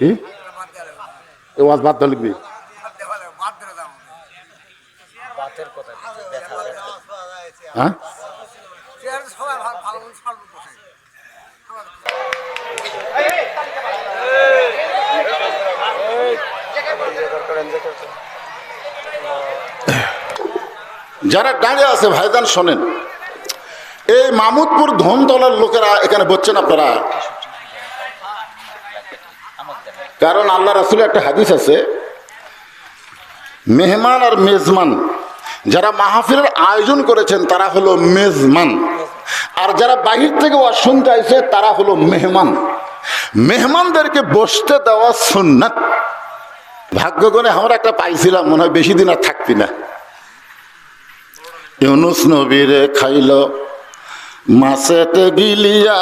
কি? ওয়াজ বাদ লিখবি। হ্যাঁ? যারা দাঁড়িয়ে আছে, ভাইজান শোনেন, এই মামুদপুর ধনতলার লোকেরা এখানে বলছেন আপনারা। কারণ আল্লাহ রাসুলের একটা হাদিস আছে, মেহমান আর মেজমান, যারা মাহফিলের আয়োজন করেছেন তারা হলো মেজমান। আর যারা বাহির থেকে ওয়াজ শুনতে আইছে তারা হলো মেহমান। মেহমানদেরকে বসতে দেওয়া সুন্নাত। ভাগ্য করে আমরা একটা পাইছিলাম, মনে হয় বেশি দিন আর থাকবি না। ইউনুস নবীরে খাইল মাসেতে গিলিয়া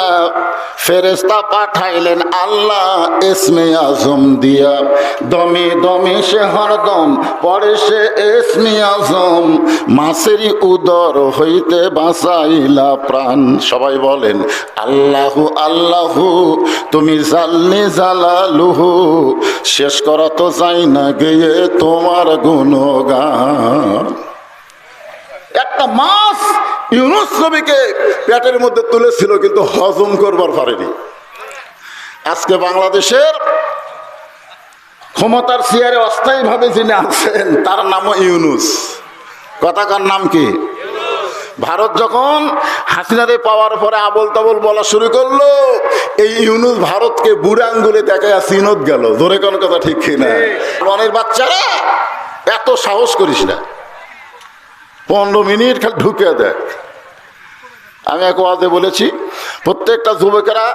ফেরেস্তা পাঠাইলেন আল্লাহ এসমে আজম দিয়া। দমে দমে সে হরদম, পরে সে এসমে আজম। মাসেরই উদর হইতে বাঁচাইলা প্রাণ। সবাই বলেন, আল্লাহু আল্লাহু, তুমি জাল্লি জালালুহু। শেষ করা তো যাই না গিয়ে তোমার গুণগান। একটা মাছ ইউনুস নবীকে পেটের মধ্যে তুলেছিল কিন্তু হজম করবার পারেনি। আজকে বাংলাদেশের ক্ষমতার চেয়ারে অস্থায়ীভাবে যিনি আছেন তার নামও ইউনুস। কথাকার নাম কি? ভারত যখন হাসিনারে পাওয়ার পরে আবল তাবল বলা শুরু করল এই ইউনুস ভারতকে বুড়ে আঙ্গুলে দেখে সিনত গেল। ধরে কোন কথা ঠিক কিনা মনের বাচ্চারা এত সাহস করিস না। পনেরো মিনিট খালি ঢুকে দেখ। আমি এক ওয়াজে বলেছি, প্রত্যেকটা যুবকেরা,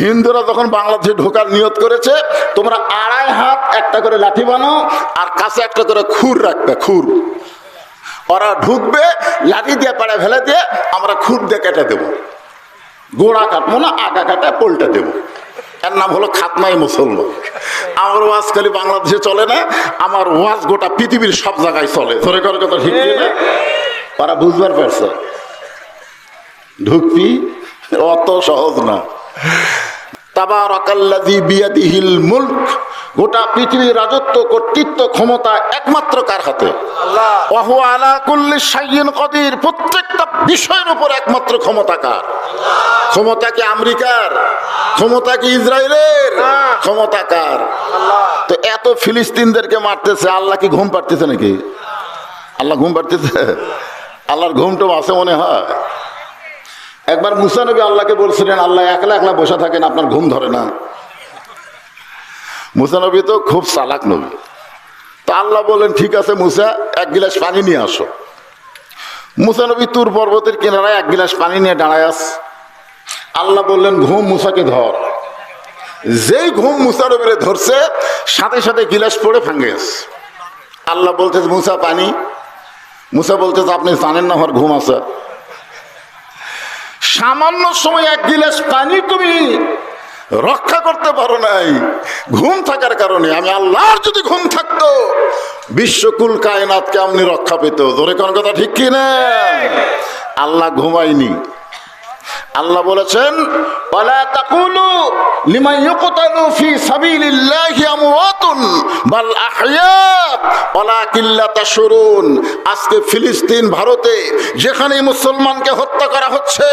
হিন্দুরা যখন বাংলাদেশে ঢোকার নিয়ত করেছে, তোমরা আড়াই হাত একটা করে লাঠি বানাও আর কাছে একটা করে খুর রাখবে, খুর। ওরা ঢুকবে, লাঠি দিয়ে পাড়ে ফেলে দিয়ে আমরা খুর দিয়ে কেটে দেবো। গোড়া কাটবো না আগা কাটা পোলটা দেবো। এর নাম হলো খাতনাই মুসলমান আমার ওয়াজ খালি বাংলাদেশে চলে না, আমার ওয়াজ গোটা পৃথিবীর সব জায়গায় চলে। ধরে করে কথা ঠিক না তারা বুঝবার পারছে? ঢুকবি, অত সহজ না। তাবারাকাল্লাযী বিয়াদিহিল মুলক গোটা পৃথিবীর রাজত্ব, কর্তৃত্ব, ক্ষমতা একমাত্র কার হাতে? কদির, প্রত্যেকটা বিষয়ের উপর একমাত্র ক্ষমতা কার? ক্ষমতা কি আমেরিকার? ক্ষমতা কি ইসরায়েলের? ক্ষমতা কার? তো এত ফিলিস্তিনদেরকে মারতেছে, আল্লাহ কি ঘুম পাড়তেছে নাকি? আল্লাহ ঘুম পাড়তেছে? আল্লাহর ঘুমটা আছে মনে হয়। একবার মুসানবী আল্লাহকে বলছিলেন, আল্লাহ একলা একলা বসে থাকেন, আপনার ঘুম ধরে না। মুসা নবী তো খুব চালাক নবী। তা আল্লাহ বললেন, ঠিক আছে মুসা, এক গিলাস পানি নিয়ে আসো। মুসা নবী তুর পর্বতের কিনারায় এক গিলাস পানি নিয়ে দাঁড়ায় আস। আল্লাহ বললেন, ঘুম মুসাকে ধর। যেই ঘুম মুসা নবীরে ধরছে, সাথে সাথে গিলাস পড়ে ভাঙ্গে গেছে। আল্লাহ বলতেছে মুসা, পানি? মুসা বলতেছে আপনি জানেন না আমার ঘুম আছে। সামান্য সময় এক গিলাস পানি তুমি রক্ষা করতে পারো নাই। ঘুম থাকার কারণে আমি আল্লাহর যদি ঘুম থাকতো বিশ্বকুল কায়নাতকে আপনি রক্ষা পেত। ধরে কোন কথা ঠিক কি না আল্লাহ ঘুমায়নি। আল্লাহ বলেছেন ওয়ালা তাকুলু লিমান ইউকতালু ফি সাবিলিল্লাহি আমওয়াতুন বাল আহইয়া, ওয়ালাকিন লা আজকে ফিলিস্তিন ভারতে যেখানে মুসলমানকে হত্যা করা হচ্ছে,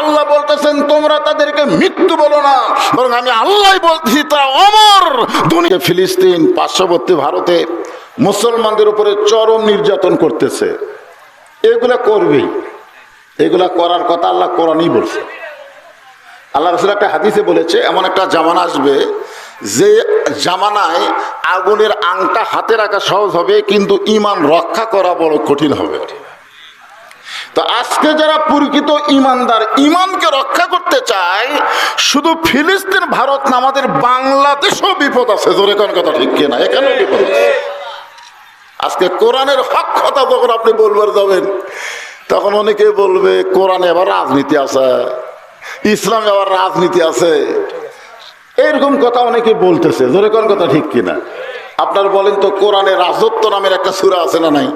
আল্লাহ বলতেছেন, তোমরা তাদেরকে মৃত্যু বলো না। বরং আমি আল্লাহই বলতেছি তা অমর। দুনিয়া ফিলিস্তিন পার্শ্ববর্তী ভারতে মুসলমানদের উপরে চরম নির্যাতন করতেছে। এগুলা করবেই। এগুলা করার কথা আল্লাহ কোরআনই বলছে। আল্লাহ রসুল একটা হাদিসে বলেছে, এমন একটা জামানা আসবে যে জামানায় আগুনের আংটা হাতে রাখা সহজ হবে, কিন্তু ইমান রক্ষা করা বড় কঠিন হবে। তো আজকে যারা প্রকৃত ইমানদার ইমানকে রক্ষা করতে চায়, শুধু ফিলিস্তিন, ভারত না, আমাদের বাংলাদেশেও বিপদ আছে। জোরে কোন কথা ঠিক কিনা? এখানেও বিপদ আছে। আজকে কোরআনের হক কথা যখন আপনি বলবার যাবেন তখন অনেকে বলবে, কোরআনে আবার রাজনীতি আছে, ইসলামে আবার রাজনীতি আছে। এরকম কথা অনেকে বলতেছে, জোরে কোন কথা ঠিক কিনা? আপনার বলেন তো, কোরআনে রাজত্ব নামের একটা সুরা আছে না নাই?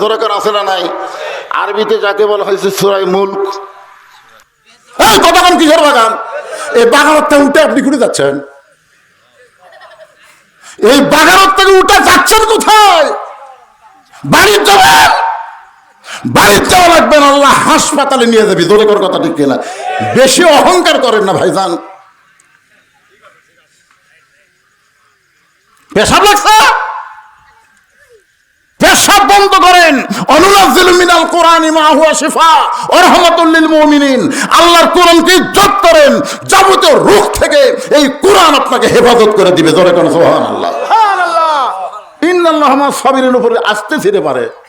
জোরে কোন আছে না নাই? আরবিতে যাকে বলা হয়েছে, সুরাই মুল্ক। এই কথা কোন কিসের বাগান? এই বাগানটা উঠে আপনি ঘুরে যাচ্ছেন? এই বাগানত থেকে উঠে যাচ্ছেন কোথায়? বাড়ির যাবেন বাড়ির যাওয়া লাগবে না আল্লাহ, হাসপাতালে নিয়ে যাবি। দোরে কর কথা ঠিক কিনা। বেশি অহংকার করেন না ভাইজান। পেশাব লাগছে পেশাব বন্ধ করেন। মিনাল কোরআনি মা শিফা। আল্লাহর কোরআনকে ইজ্জত করেন। যাবতীয় রূহ থেকে এই কোরআন আপনাকে হেফাজত করে দিবে। জোরে কোন সুবহানাল্লাহ। সুবহানাল্লাহ। উপরে আসতে ছিঁড়ে পারে।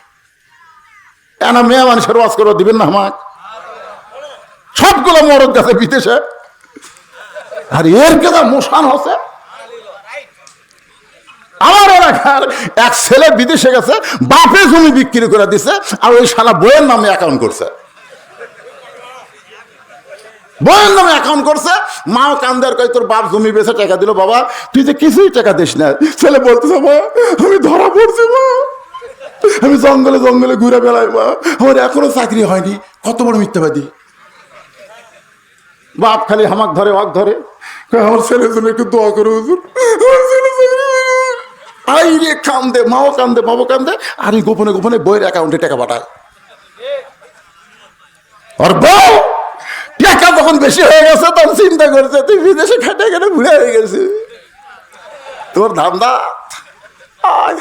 এনা মেয়ে মানুষের ওয়াজ করে দিবেন না আমাকে? সবগুলো মরদ গেছে বিদেশে। আর এর কেদা মোশান হচ্ছে। আমার এলাকার এক ছেলে বিদেশে গেছে, বাপে জমি বিক্রি করে দিছে, আর ওই শালা বইয়ের নামে অ্যাকাউন্ট করছে। বইয়ের নামে অ্যাকাউন্ট করছে, মাও কান্দার কয়, তোর বাপ জমি বেছে টাকা দিল বাবা, তুই যে কিছুই টাকা দিস না। ছেলে বলতেছে আমি ধরা পড়ছি, মা। আমি জঙ্গলে জঙ্গলে ঘুরে বেড়াই মা। আমার এখনও চাকরি হয়নি। কত বড় মিথ্যাবাদী। বাপ খালি হামাক ধরে ওয়াক ধরে। আমার ছেলের জন্য একটু দোয়া করে হুজুর। ছেলে। আই রে কান্দে মাও কান্দে বাবু কান্দে। আর গোপনে গোপনে বইয়ের অ্যাকাউন্টে টাকা পাঠায় আর বউ টাকা যখন বেশি হয়ে গেছে তখন চিন্তা করছে তুই বিদেশে খাটে গেলে ভুলে হয়ে গেছে তোর ধান্দা। হায়।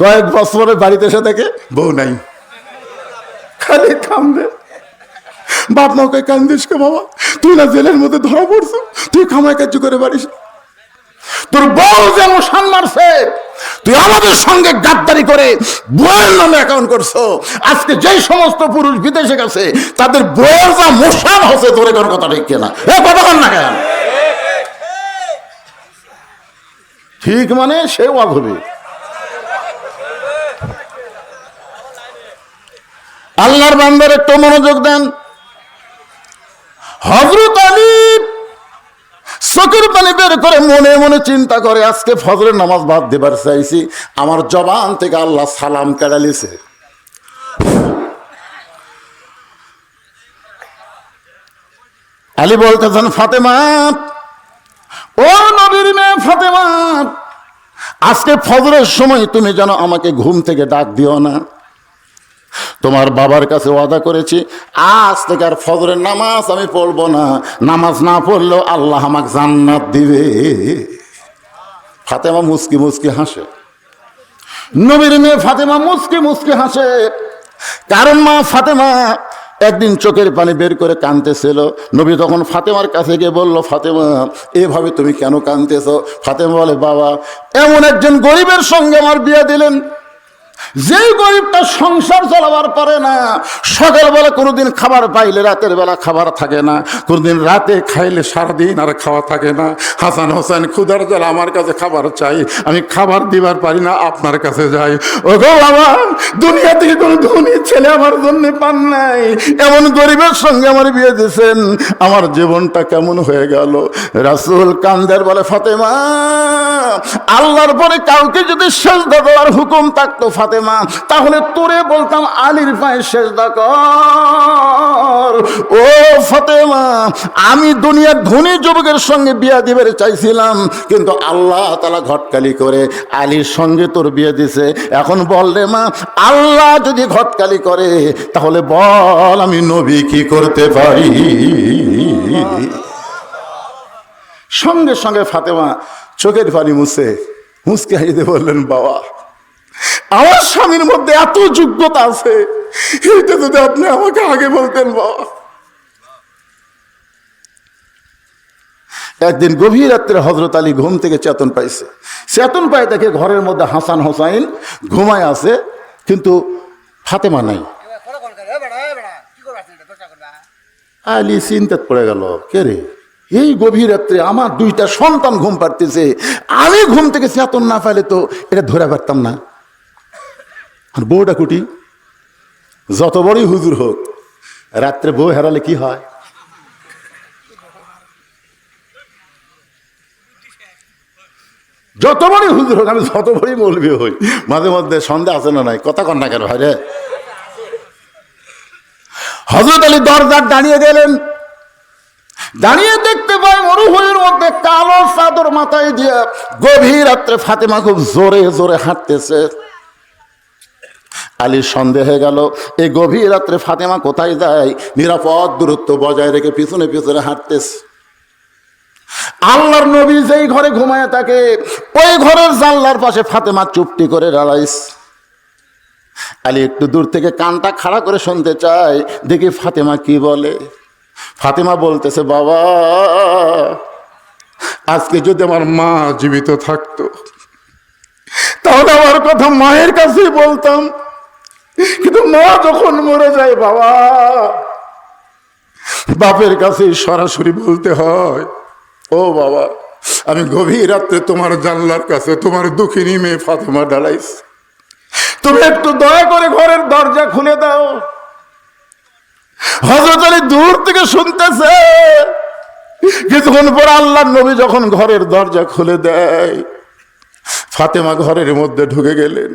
কয়েক বছরে বাড়িতে এসে দেখে বউ নাই। খালি কান্দে। বাপ ওকে কান্দিস কে বাবা? তুই না জেলের মধ্যে ধরা পড়ছো? তুই কামাই কার্য করে পারিস তোর বউ যেমন সান মারছে। তুই আমাদের সঙ্গে গাদ্দারি করে বউয়ের নামে অ্যাকাউন্ট করছ। আজকে যেই সমস্ত পুরুষ বিদেশে গেছে, তাদের বউয়ের যা মোশান হচ্ছে, তোর কোন কথা ঠিক কিনা? এ কথা কর না কেন? ঠিক মানে সে ওয়াজ আল্লাহর বান্দার একটু মনোযোগ দেন। হজরত আলী চোখের পানি বের করে মনে মনে চিন্তা করে, আজকে ফজরের নামাজ বাদ দেবার চাইছি, আমার জবান থেকে আল্লাহ সালাম কেড়ালিছে আলী বলতেছেন, ফাতেমা, ও নবীর মেয়ে ফাতেমা, আজকে ফজরের সময় তুমি যেন আমাকে ঘুম থেকে ডাক দিও না। তোমার বাবার কাছে ওয়াদা করেছি, আজ থেকে আর ফজরের নামাজ আমি পড়ব না। নামাজ না পড়লেও আল্লাহ আমাকে জান্নাত দিবে। ফাতেমা মুসকি মুসকি হাসে। নবীর মেয়ে ফাতেমা মুসকি মুসকি হাসে। কারণ মা ফাতেমা একদিন চোখের পানি বের করে কাঁদতেছিল। নবী তখন ফাতেমার কাছে গিয়ে বলল, ফাতেমা, এভাবে তুমি কেন কাঁদতেছ? ফাতেমা বলে, বাবা, এমন একজন গরিবের সঙ্গে আমার বিয়ে দিলেন। যেই গরিবটা সংসার চালাবার পারে না, সকালবেলা কোনোদিন খাবার পাইলে রাতের বেলা খাবার থাকে না, কোনোদিন রাতে খাইলে সারাদিন আর খাওয়া থাকে না। হাসান হোসেন ক্ষুদার জল, আমার কাছে খাবার চাই, আমি খাবার দিবার পারি না, আপনার কাছে যাই। ও গো বাবা, দুনিয়া থেকে কোনো ধনী ছেলে আমার জন্য পান নাই। এমন গরিবের সঙ্গে আমার বিয়ে দিয়েছেন, আমার জীবনটা কেমন হয়ে গেল? রাসুল কান্দের বলে, ফাতেমা, আল্লাহর পরে কাউকে যদি সেজদা দেওয়ার হুকুম থাকতো ফাতেমা, তাহলে তোরে বলতাম আলীর পায়ে সেজদা কর। ও ফাতেমা, আমি দুনিয়ার ধনী যুবকের সঙ্গে বিয়া দিবার চাইছিলাম, কিন্তু আল্লাহ তালা ঘটকালি করে আলীর সঙ্গে তোর বিয়ে দিছে। এখন বল রে মা, আল্লাহ যদি ঘটকালি করে, তাহলে বল আমি নবী কি করতে পারি? সঙ্গে সঙ্গে ফাতেমা চোখের পানি মুছে মুসকে হাইতে বললেন, বাবা আমার স্বামীর মধ্যে এত যোগ্যতা আছে, এটা যদি আপনি আমাকে আগে বলতেন বাবা একদিন গভীর রাত্রে হজরত আলী ঘুম থেকে চেতন পাইছে। চেতন পাই দেখে ঘরের মধ্যে হাসান হোসাইন ঘুমায় আছে, কিন্তু ফাতেমা নাই। আলী চিন্তাত পড়ে গেল, কে রে? এই গভীর রাত্রে আমার দুইটা সন্তান ঘুম পাড়তেছে আমি ঘুম থেকে চেতন না পাইলে তো এটা ধরে পারতাম না। বউটা কুটি, যত বড়ই হুজুর হোক, রাত্রে বউ হেরালে কি হয়? যত বড়ই হুজুর হোক, আমি যত বড়ই মৌলবি হই, মাঝে মধ্যে সন্দেহ আছে না নাই? কথা কন না কেন ভাই রে? হজরত আলী দরজার দাঁড়িয়ে গেলেন। দাঁড়িয়ে দেখতে পাই মরুভূমির মধ্যে কালো চাদর মাথায় দিয়ে গভীর রাত্রে ফাতেমা খুব জোরে জোরে হাঁটতেছে। আলীর সন্দেহ গেল। এই গভীর রাত্রে ফাতেমা কোথায় যায়? নিরাপদ দূরত্ব বজায় রেখে পিছনে পিছনে হাঁটতেছে। আল্লাহর নবী যেই ঘরে ঘুমায় থাকে, ওই ঘরের জানলার পাশে ফাতেমা চুপটি করে দাঁড়াইস আলী একটু দূর থেকে কানটা খাড়া করে শুনতে চায়, দেখি ফাতেমা কি বলে। ফাতেমা বলতেছে, বাবা, আজকে যদি আমার মা জীবিত থাকতো, তাহলে আমার কথা মায়ের কাছেই বলতাম। কিন্তু মা যখন মরে যায়, বাবা। বাপের কাছে সরাসরি বলতে হয়, ও বাবা, আমি গভীর রাত্রে তোমার জানলার কাছে তোমার দুঃখিনী মেয়ে ফাতেমা দাঁড়াইস তুমি একটু দয়া করে ঘরের দরজা খুলে দাও। হজরত আলী দূর থেকে শুনতেছে। কিছুক্ষণ পর আল্লাহ নবী যখন ঘরের দরজা খুলে দেয়, ফাতেমা ঘরের মধ্যে ঢুকে গেলেন।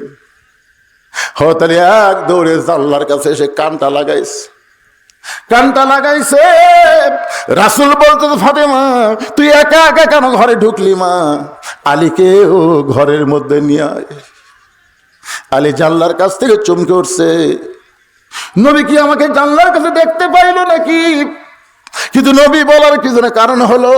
হতালি এক দৌড়ে জানলার কাছে এসে কানটা লাগাইছে। কানটা লাগাইছে। রাসুল বলতে ফাতেমা, তুই একা একা কেন ঘরে ঢুকলি মা? আলীকে ও ঘরের মধ্যে নিয়ে আয়। আলী জানলার কাছ থেকে চমকে উঠছে। নবী কি আমাকে জানলার কাছে দেখতে পাইল নাকি? কিন্তু নবী বলার কি কারণ হলো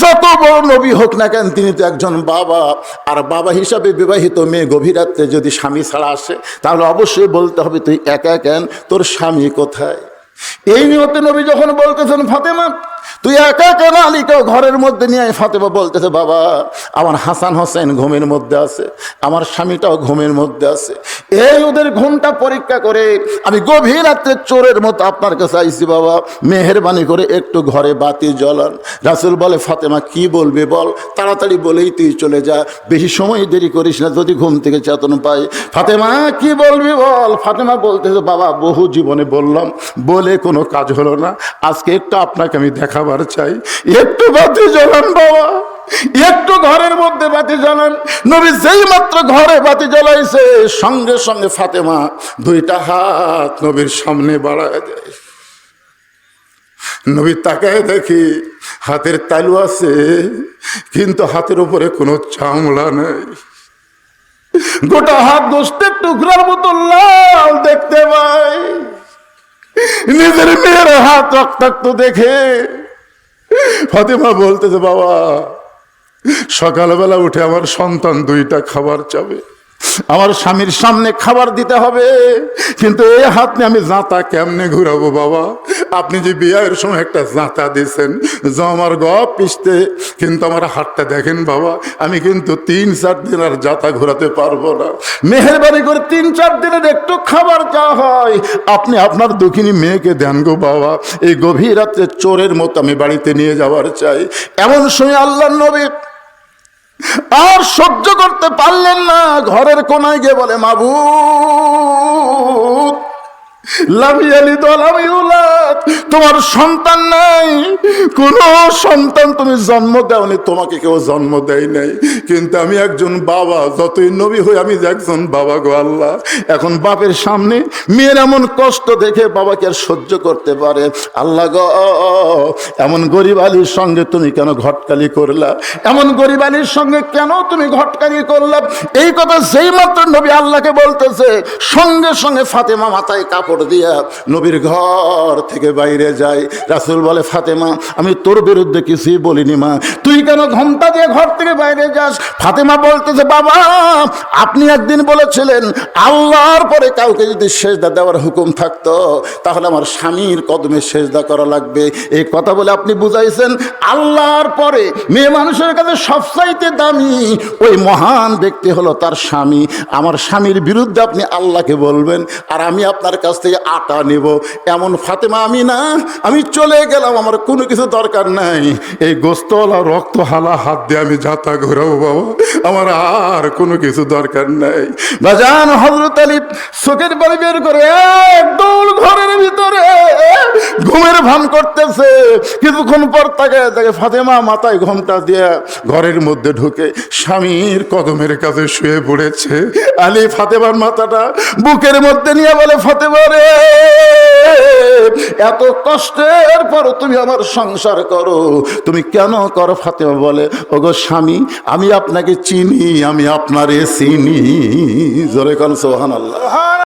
যত বড় নবী হোক না কেন, তিনি তো একজন বাবা। আর বাবা হিসাবে বিবাহিত মেয়ে গভীরাত্রে যদি স্বামী ছাড়া আসে, তাহলে অবশ্যই বলতে হবে, তুই একা কেন? তোর স্বামী কোথায়? এই নিয়তে নবী যখন বলতেছেন, ফাতেমা তুই একা কেন আলীকেও ঘরের মধ্যে নিয়ে? ফাতেমা বলতেছে, বাবা, আমার হাসান হোসেন ঘুমের মধ্যে আছে, আমার স্বামীটাও ঘুমের মধ্যে আছে। এই ওদের ঘুমটা পরীক্ষা করে আমি গভীর রাত্রে চোরের মতো আপনার কাছে আইছি, বাবা। মেহরবানি করে একটু ঘরে বাতি জ্বলান। রাসুল বলে, ফাতেমা, কি বলবে বল? তাড়াতাড়ি বলেই তুই চলে যা। বেশি সময় দেরি করিস না, যদি ঘুম থেকে চেতন পাই। ফাতেমা, কি বলবি বল? ফাতেমা বলতেছে, বাবা, বহু জীবনে বললাম, বলে কোনো কাজ হলো না। আজকে একটু আপনাকে আমি দেখাবার চাই। একটু বাতি জ্বলান বাবা। একটু ঘরের মধ্যে বাতি জ্বালান। নবী যেই মাত্র ঘরে বাতি জ্বলাইছে, সঙ্গে সঙ্গে ফাতেমা দুইটা হাত নবীর সামনে বাড়ায় দেয়। নবী তাকায় দেখি হাতের তালু আছে, কিন্তু হাতের উপরে কোনো চামড়া নেই। গোটা হাত গোষ্ঠের টুকরার মতো লাল দেখতে পাই। নিজের মেয়ের হাত রক্তাক্ত দেখে ফাতেমা বলতেছে বাবা সকালবেলা উঠে আমার সন্তান দুইটা খাবার চাবে। আমার স্বামীর সামনে খাবার দিতে হবে। কিন্তু এই হাত নিয়ে আমি জাঁতা কেমনে ঘুরাবো বাবা? আপনি যে বিয়ের সময় একটা জাঁতা দিয়েছেন আমার গপ পিসতে কিন্তু আমার হাতটা দেখেন বাবা, আমি কিন্তু তিন, চার দিন আর জাতা ঘোরাতে পারব না। মেহরবানি করে তিন, চার দিনের একটু খাবার যা হয়। আপনি আপনার দক্ষিণী মেয়েকে দেন গো বাবা। এই গভীর রাত্রে চোরের মতো আমি বাড়িতে নিয়ে যাওয়ার চাই। এমন সময় আল্লাহ নবী আর সহ্য করতে পারলেন না ঘরের কোনায় গিয়ে বলে মাবু তোমার সন্তান নাই। কোন সন্তান তুমি জন্ম দেওনি, তোমাকে কেউ জন্ম দেয় নাই। কিন্তু আমি একজন বাবা, যতই নবী হই, আমি একজন বাবা গো আল্লাহ। এখন বাপের সামনে মেয়ের এমন কষ্ট দেখে বাবাকে আর সহ্য করতে পারে। আল্লাহ গ, এমন গরিব আলীর সঙ্গে তুমি কেন ঘটকালি করলা? এমন গরিব আলীর সঙ্গে কেন তুমি ঘটকালি করলা? এই কথা সেই মাত্র নবী আল্লাহকে বলতেছে, সঙ্গে সঙ্গে ফাতেমা মাথায় কাপড় দিয়া নবীর ঘর থেকে বাইরে যায়। রাসুল বলে, ফাতেমা, আমি তোর বিরুদ্ধে কিছুই বলিনি মা। তুই কেন ঘণ্টা দিয়ে ঘর থেকে বাইরে যাস? ফাতেমা বলতেছে, বাবা, আপনি একদিন বলেছিলেন, আল্লাহর পরে কাউকে যদি সেজদা দেওয়ার হুকুম থাকতো, তাহলে আমার স্বামীর কদমে সেজদা করা লাগবে। এই কথা বলে আপনি বুঝাইছেন, আল্লাহর পরে মেয়ে মানুষের কাছে সবচাইতে দামি ওই মহান ব্যক্তি হলো তার স্বামী। আমার স্বামীর বিরুদ্ধে আপনি আল্লাহকে বলবেন, আর আমি আপনার কাছ থেকে আটা নেব। এমন ফাতেমা আমি না, আমি চলে গেলাম, আমার কোনো কিছু দরকার নাই। এই গোস্তলা রক্ত হালা হাত দিয়ে আমি যাতা ঘোরাবো বাবা, আমার আর কোনো কিছু দরকার নাই। বাজান হজরত আলী, চোখের বাড়ি বের করে এক দৌড় ঘরের ভিতরে ঘুমের ভান করতেছে। কিছুক্ষণ পর তাকে ফাতেমা মাথায় ঘোমটা দিয়ে ঘরের মধ্যে ঢুকে স্বামীর কদমের কাছে শুয়ে পড়েছে। আলী ফাতেমার মাথাটা বুকের মধ্যে নিয়ে বলে, ফাতেমা রে, এত কষ্টের পর তুমি আমার সংসার করো। তুমি কেন করো? ফাতেমা বলে, ওগো স্বামী, আমি আপনাকে চিনি, আমি আপনারে চিনি। জোরে কন সোহান আল্লাহ